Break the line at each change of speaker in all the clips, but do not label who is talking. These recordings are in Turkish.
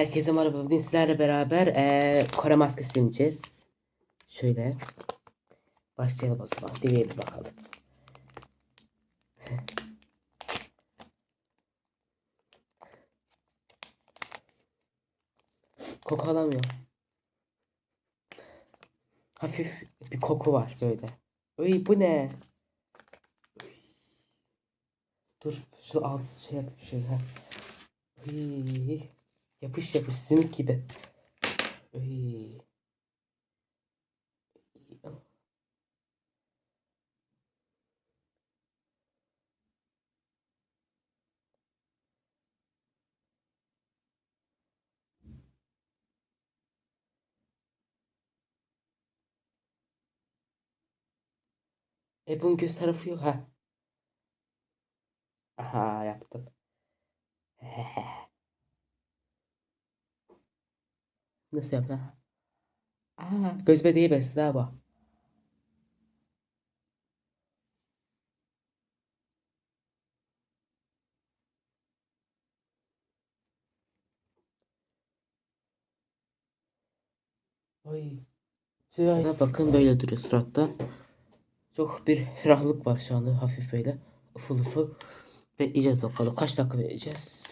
Herkese merhaba. Bugün sizlerle beraber eee Kore maskesi deneyeceğiz. Şöyle. Başlayalım o zaman. Deneyelim bakalım. Koku alamıyor. Hafif bir koku var böyle. Uy bu ne? Dur şu alt şey yap şöyle. ha. Yapış yapış simit gibi. Uy. E bunun göz tarafı yok ha. Aha yaptım. Nasıl yaptın? Aa, gözüme değmesin ha bu. Ay. Şöyle bakın böyle duruyor suratta. Çok bir ferahlık var şu anda hafif böyle. Uful uful. Bekleyeceğiz bakalım. Kaç dakika bekleyeceğiz?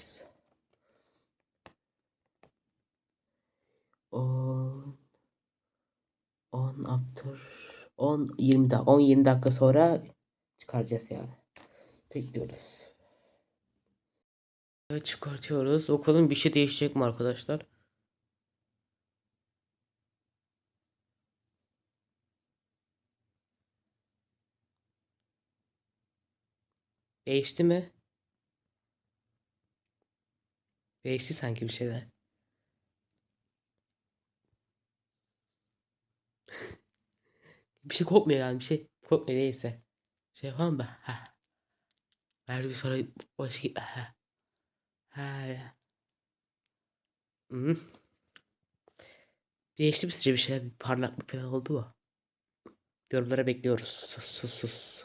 10 10 after 10 20 dakika 10 20 dakika sonra çıkaracağız yani. Bekliyoruz. Evet çıkartıyoruz. Bakalım bir şey değişecek mi arkadaşlar? Değişti mi? Değişti sanki bir şeyler. Bir şey kopmuyor yani bir şey kopmuyor neyse. Şey yapalım mı? Ha. Ver bir sonra başka ha. Ha ya. Hı. Değişti mi sizce bir şeyler? Bir parlaklık falan oldu mu? Yorumlara bekliyoruz. Sus sus sus.